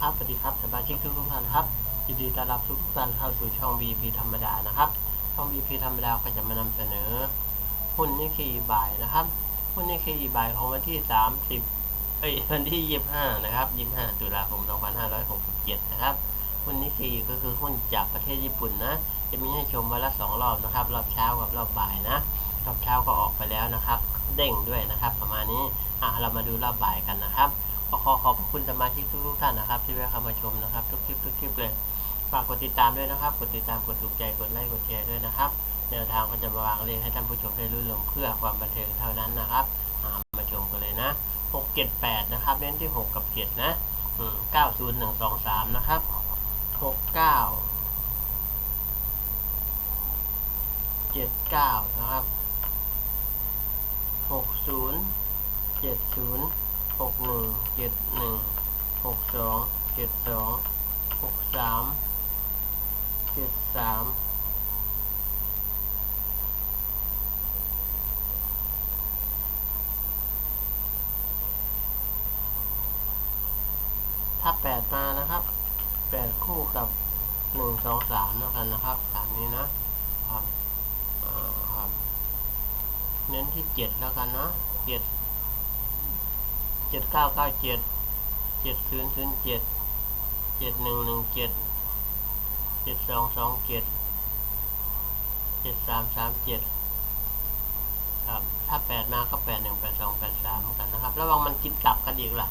ครับสวัสดีครับสมาชิกทุกทุกท่านครับยินดีต้อนรับทุกทุกท่านเข้าสู่ช่อง VP ธรรมดานะครับช่อง VP ธรรมดาก็จะมานำเสนอหุ้นนิเคอีบายนะครับหุ้นนิเคอีบายของวันที่ 30เอ้ยวันที่ 25 นะครับ 25 ตุลาคม 2567 นะครับหุ้นนิเคอีก็คือหุ้นจากประเทศญี่ปุ่นนะ จะมีให้ชมวันละสองรอบนะครับ รอบเช้ากับรอบบ่ายนะรอบเช้าก็ออกไปแล้วนะครับ เด้งด้วยนะครับ ประมาณนี้อะเรามาดูรอบบ่ายกันนะครับ ก็ขอขอบคุณสมาชิกทุกๆท่านนะครับ ที่แวะเข้ามาชมนะครับ ทุกคลิปทุกคลิปเลยฝากกดติดตามด้วยนะครับ กดติดตามกดถูกใจกดไลค์กดแชร์ด้วยนะครับแนวทางก็จะมาวางเรียงให้ท่านผู้ชมได้รู้ลงเพื่อความบันเทิงเท่านั้นนะครับมาชมกันเลยนะ6 7 8นะครับเน้นที่ 6 กับ7นะอืม9 0 1 2 3นะครับ6 9 7 9นะครับ6 0 7 0 6 1 7 1 6 2 7 2 6 3 7 3ถ้าแปดมานะครับแปดคู่กับหนึ่งสองสามแล้วกันนะครับตามนี้นะครับครับ เน้นที่เจ็ดแล้วกันนะเจ็ด เจ็ดเก้าเก้าเจ็ดเจ็ดศูนย์ศูนย์เจ็ดเจ็ดหนึ่งหนึ่งเจ็ดเจ็ดสองสองเจ็ดเจ็ดสามสามเจ็ดครับถ้าแปดมาก็แปดหนึ่งแปดสองแปดสามเหมือนกันนะครับ ระวังมันกินกลับกันอีกล่ะ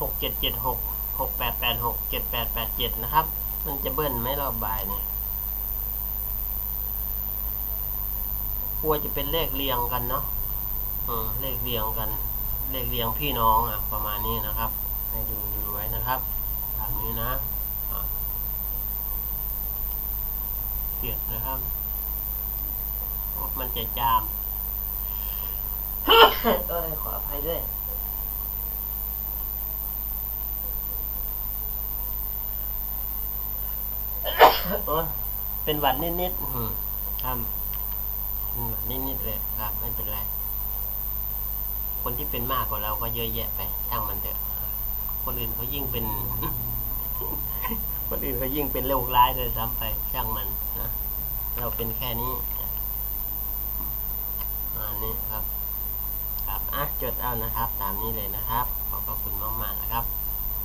หกเจ็ดเจ็ดหกหกแปดแปดหกเจ็ดแปดแปดเจ็ดนะครับ มันจะเบิ้ลไหมรอบบ่ายเนี่ยกลัวจะเป็นเลขเรียงกันเนาะอืมเลขเรียงกัน เลขเรียงพี่น้องอะประมาณนี้นะครับ ให้ดูดูไว้นะครับตามนี้นะเกียดนะครับมันจะจามเอ้ยขออภัยด้วยโอ้เป็นหวัดนิดๆอืมครับเป็นหวัดนิดๆเลยครับไม่เป็นไร คนที่เป็นมากกว่าเราก็เยอะแยะไปช่างมันเถอะ คนอื่นเขายิ่งเป็น คนอื่นเขายิ่งเป็นโรคร้ายเลยซ้ำไปช่างมันนะเราเป็นแค่นี้อันนี้ครับครับอะจดเอานะครับ ตามนี้เลยนะครับ ขอบพระคุณมากๆนะครับ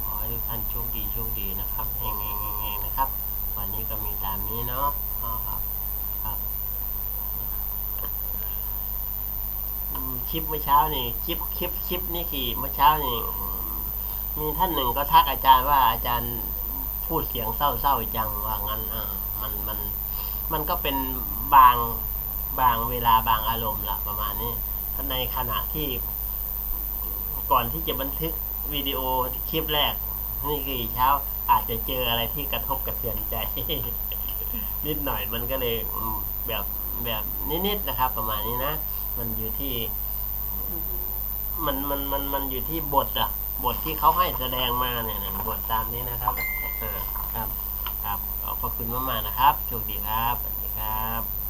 ขอให้ทุกท่านโชคดีโชคดีนะครับเฮงเฮงเฮงเฮงนะครับ วันนี้ก็มีตามนี้เนาะอ๋อครับ ครับอืม คลิปเมื่อเช้านี่คลิปคลิปคลิปนี่คือเมื่อเช้านี่มีท่านหนึ่งก็ทักอาจารย์ว่าอาจารย์พูดเสียงเศร้าๆจังว่างั้นอ่ามันมันมันก็เป็นบางบางเวลาบางอารมณ์ละประมาณนี้ในขณะที่ ก่อนที่จะบันทึกวิดีโอคลิปแรก นี่คือเช้าอาจจะเจออะไรที่กระทบกระเทือนใจ นิดหน่อยมันก็เลยแบบแบบนิดๆนะครับ ประมาณนี้นะ มันอยู่ที่ มันมันมันมันอยู่ที่บทอะ บทที่เขาให้แสดงมาเนี่ยนะบทตามนี้นะครับอ่าครับ ครับขอบพระคุณมากๆนะครับโชคดีครับสวัสดีครับ